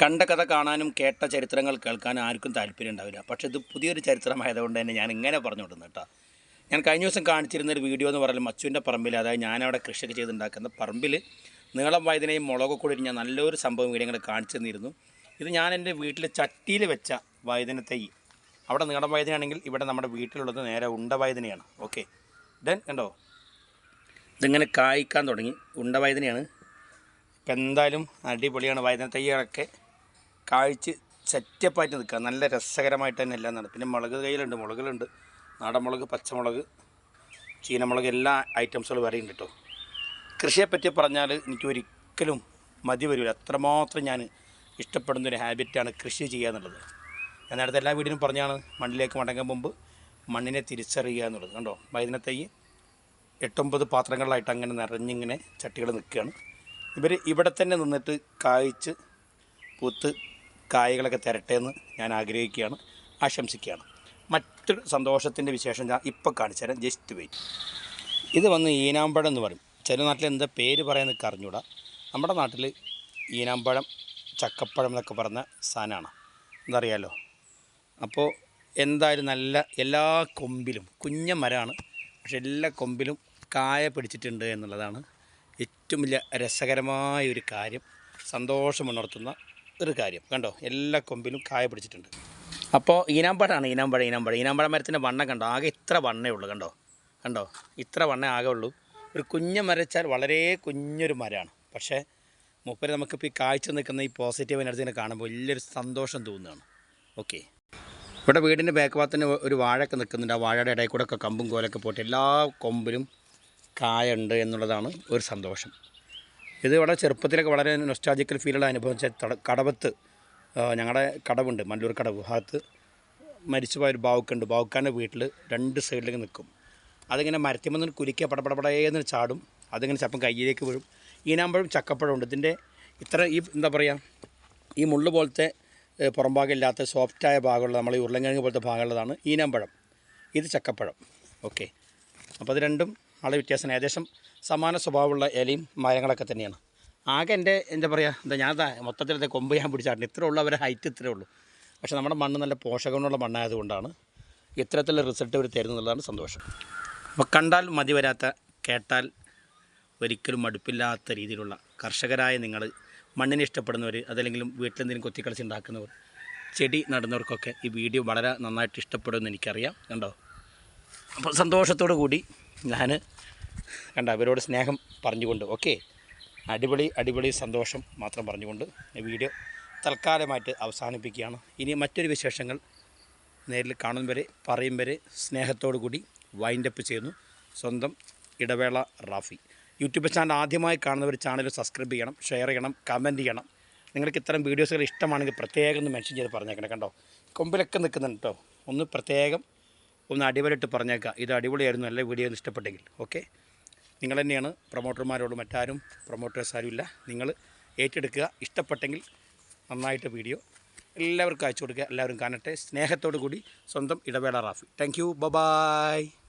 കണ്ട കഥ കാണാനും കേട്ട ചരിത്രങ്ങൾ കേൾക്കാനും ആർക്കും താല്പര്യം ഉണ്ടാവില്ല. പക്ഷേ ഇത് പുതിയൊരു ചരിത്രമായതുകൊണ്ട് തന്നെ ഞാൻ ഇങ്ങനെ പറഞ്ഞു കൊടുക്കുന്നു കേട്ടോ. ഞാൻ കഴിഞ്ഞ ദിവസം കാണിച്ചിരുന്ന ഒരു വീഡിയോ എന്ന് പറഞ്ഞാൽ മച്ചുവിന്റെ പറമ്പിൽ അതായത് ഞാനവിടെ കൃഷിയൊക്കെ ചെയ്തുണ്ടാക്കുന്ന പറമ്പിൽ നീളം വയതിനെയും മുളക് കൂടി ഞാൻ നല്ലൊരു സംഭവം വീഡിയോ ഇങ്ങനെ കാണിച്ചു തന്നിരുന്നു ഇത് ഞാൻ എന്റെ വീട്ടിൽ ചട്ടിയിൽ വെച്ച വൈദ്യന തൈ. അവിടെ നീളം വയതിനാണെങ്കിൽ ഇവിടെ നമ്മുടെ വീട്ടിലുള്ളത് നേരെ ഉണ്ട വൈദ്യനയാണ് ഓക്കെ. ദെൻ കണ്ടോ? ഇതിങ്ങനെ കായ്ക്കാൻ തുടങ്ങി. ഉണ്ട വൈദ്യനയാണ് ഇപ്പം എന്തായാലും അടിപൊളിയാണ് വൈദ്യുത തൈകളൊക്കെ. കാഴ്ച സെറ്റപ്പായിട്ട് നിൽക്കുക. നല്ല രസകരമായിട്ട് തന്നെ എല്ലാം നടക്കും. പിന്നെ മുളക് കയ്യിലുണ്ട് മുളകിലുണ്ട്. നാടൻ മുളക് പച്ചമുളക് ചീനമുളക് എല്ലാ ഐറ്റംസുകളും വരെയുണ്ട് കേട്ടോ. കൃഷിയെപ്പറ്റി പറഞ്ഞാൽ എനിക്ക് ഒരിക്കലും മതി വരില്ല. അത്രമാത്രം ഞാൻ ഇഷ്ടപ്പെടുന്ന ഒരു ഹാബിറ്റാണ് കൃഷി ചെയ്യുക എന്നുള്ളത്. ഞാൻ നേരത്തെ എല്ലാ വീടിനും പറഞ്ഞാണ് മണ്ണിലേക്ക് മടങ്ങാൻ മുമ്പ് മണ്ണിനെ തിരിച്ചറിയുക എന്നുള്ളത്. കണ്ടോ? വൈദ്യുത തൈ എട്ടൊമ്പത് പാത്രങ്ങളിലായിട്ട് അങ്ങനെ നിറഞ്ഞിങ്ങനെ ചട്ടികൾ നിൽക്കുകയാണ്. ഇവർ ഇവിടെ തന്നെ നിന്നിട്ട് കായ്ച്ച് പൂത്ത് കായകളൊക്കെ തരട്ടെ എന്ന് ഞാൻ ആഗ്രഹിക്കുകയാണ് ആശംസിക്കുകയാണ്. മറ്റൊരു സന്തോഷത്തിന്റെ വിശേഷം ഞാൻ ഇപ്പോൾ കാണിച്ചു തരാം. Just wait. ഇത് വന്ന് ഈനാമ്പഴം എന്ന് പറയും. ചില നാട്ടിൽ എന്താ പേര് പറയാമെന്നൊക്കെ അറിഞ്ഞൂടാ. നമ്മുടെ നാട്ടിൽ ഈനാമ്പഴം ചക്കപ്പഴം എന്നൊക്കെ പറഞ്ഞ സാധനമാണ്. എന്തറിയാലോ? അപ്പോൾ എന്തായാലും നല്ല എല്ലാ കൊമ്പിലും കുഞ്ഞ മരമാണ്. പക്ഷെ എല്ലാ കൊമ്പിലും കായ പിടിച്ചിട്ടുണ്ട് എന്നുള്ളതാണ് ഏറ്റവും വലിയ രസകരമായ ഒരു കാര്യം. സന്തോഷമുണർത്തുന്ന ഒരു കാര്യം. കണ്ടോ? എല്ലാ കൊമ്പിലും കായ പിടിച്ചിട്ടുണ്ട്. അപ്പോൾ ഈനാമ്പഴമാണ് ഈനാമ്പഴം ഈനാമ്പഴം. ഈനാമ്പഴ മരത്തിന്റെ വണ്ണം കണ്ടോ? ആകെ ഇത്ര വണ്ണേ ഉള്ളൂ കണ്ടോ? കണ്ടോ? ഇത്ര വണ്ണേ ആകെ ഉള്ളൂ. ഒരു കുഞ്ഞു മരച്ചാൽ വളരെ കുഞ്ഞൊരു മരമാണ്. പക്ഷേ മൂപ്പര് നമുക്കിപ്പോൾ ഈ കാഴ്ച നിൽക്കുന്ന ഈ പോസിറ്റീവ് എനർജീനെ കാണുമ്പോൾ വലിയൊരു സന്തോഷം തോന്നുകയാണ്. ഓക്കെ. ഇവിടെ വീടിന്റെ ബാക്ക് ഭാഗത്തിന് ഒരു വാഴയൊക്കെ നിൽക്കുന്നുണ്ട്. ആ വാഴയുടെ ഇടയിൽ കൂടെ ഒക്കെ കമ്പും കോലൊക്കെ പോയിട്ട് എല്ലാ കൊമ്പിലും കായ ഉണ്ട് എന്നുള്ളതാണ് ഒരു സന്തോഷം. ഇത് വളരെ ചെറുപ്പത്തിലൊക്കെ വളരെ നൊസ്റ്റാജിക്കൽ ഫീലുള്ള അനുഭവിച്ച കടവത്ത് ഞങ്ങളുടെ കടവുണ്ട് മല്ലൂർ കടവ്. ഭാഗത്ത് മരിച്ചുപോയ ഒരു ബാവുക്കുണ്ട്. ബാവുക്കാന്റെ വീട്ടിൽ രണ്ട് സൈഡിലേക്ക് നിൽക്കും അതിങ്ങനെ മരത്തിമെന്ന് കുലിക്കുക പടപടപടയെന്ന് ചാടും. അതിങ്ങനെ ചപ്പം കയ്യിലേക്ക് വീഴും. ഈനാകുമ്പോഴും ചക്കപ്പഴം ഉണ്ട് ഇതിന്റെ ഇത്ര ഈ എന്താ പറയുക ഈ മുള്ളു പോലത്തെ പുറംഭാഗമില്ലാത്ത സോഫ്റ്റായ ഭാഗമുള്ള നമ്മൾ ഈ ഉരുളങ്കിഴങ്ങ് പോലത്തെ ഭാഗമുള്ളതാണ് ഈനാമ്പഴം. ഇത് ചക്കപ്പഴം. ഓക്കെ. അപ്പോൾ അത് രണ്ടും ആളെ വ്യത്യാസം ഏകദേശം സമാന സ്വഭാവമുള്ള ഇലയും മരങ്ങളൊക്കെ തന്നെയാണ്. ആകെ എന്റെ എന്താ പറയുക എന്താ ഞാൻ മൊത്തത്തിലത്തെ കൊമ്പ് ഞാൻ പിടിച്ചാട്ടുണ്ട് ഇത്രേ ഉള്ളൂ അവരെ ഹൈറ്റ് ഇത്രേ ഉള്ളൂ. പക്ഷേ നമ്മുടെ മണ്ണ് നല്ല പോഷകമുള്ള മണ്ണായതുകൊണ്ടാണ് ഇത്തരത്തിലുള്ള റിസൾട്ട് ഇവർ തരുന്നതാണ് സന്തോഷം. അപ്പോൾ കണ്ടാൽ മതി വരാത്ത കേട്ടാൽ ഒരിക്കലും മടുപ്പില്ലാത്ത രീതിയിലുള്ള കർഷകരായ നിങ്ങൾ മണ്ണിനെ ഇഷ്ടപ്പെടുന്നവർ അതല്ലെങ്കിലും വീട്ടിലെന്തെങ്കിലും കൊത്തിക്കളിച്ച് ഉണ്ടാക്കുന്നവർ ചെടി നടുന്നവർക്കൊക്കെ ഈ വീഡിയോ വളരെ നന്നായിട്ട് ഇഷ്ടപ്പെടുമെന്ന് എനിക്കറിയാം. കണ്ടോ? അപ്പോൾ സന്തോഷത്തോടു കൂടി ഞാൻ കണ്ട അവരോട് സ്നേഹം പറഞ്ഞുകൊണ്ട് ഓക്കെ? അടിപൊളി അടിപൊളി സന്തോഷം മാത്രം പറഞ്ഞുകൊണ്ട് വീഡിയോ തൽക്കാലമായിട്ട് അവസാനിപ്പിക്കുകയാണ്. ഇനി മറ്റൊരു വിശേഷങ്ങൾ നേരിൽ കാണും വരെ പറയും വരെ സ്നേഹത്തോടു കൂടി വൈൻഡപ്പ് ചെയ്യുന്നു സ്വന്തം ഇടവേള റാഫി. യൂട്യൂബ് ചാനൽ ആദ്യമായി കാണുന്നവർ ചാനൽ സബ്സ്ക്രൈബ് ചെയ്യണം ഷെയർ ചെയ്യണം കമന്റ് ചെയ്യണം. നിങ്ങൾക്ക് ഇത്തരം വീഡിയോസുകൾ ഇഷ്ടമാണെങ്കിൽ പ്രത്യേകം ഒന്ന് മെൻഷൻ ചെയ്ത് പറഞ്ഞേക്കണം കണ്ടോ കൊമ്പിലൊക്കെ നിൽക്കുന്നുണ്ട് കേട്ടോ. ഒന്ന് പ്രത്യേകം ഒന്ന് അടിപൊളിയിട്ട് പറഞ്ഞേക്കാം ഇത് അടിപൊളിയായിരുന്നു. നല്ല വീഡിയോ ഇഷ്ടപ്പെട്ടെങ്കിൽ. ഓക്കെ? നിങ്ങൾ തന്നെയാണ് പ്രൊമോട്ടർമാരോട് മറ്റാരും പ്രൊമോട്ടേഴ്സ് ആരുമില്ല നിങ്ങൾ ഏറ്റെടുക്കുക. ഇഷ്ടപ്പെട്ടെങ്കിൽ നന്നായിട്ട് വീഡിയോ എല്ലാവർക്കും അയച്ചു കൊടുക്കുക. എല്ലാവരും കാണട്ടെ. സ്നേഹത്തോടു കൂടി സ്വന്തം ഇടവേള റാഫി. Thank you by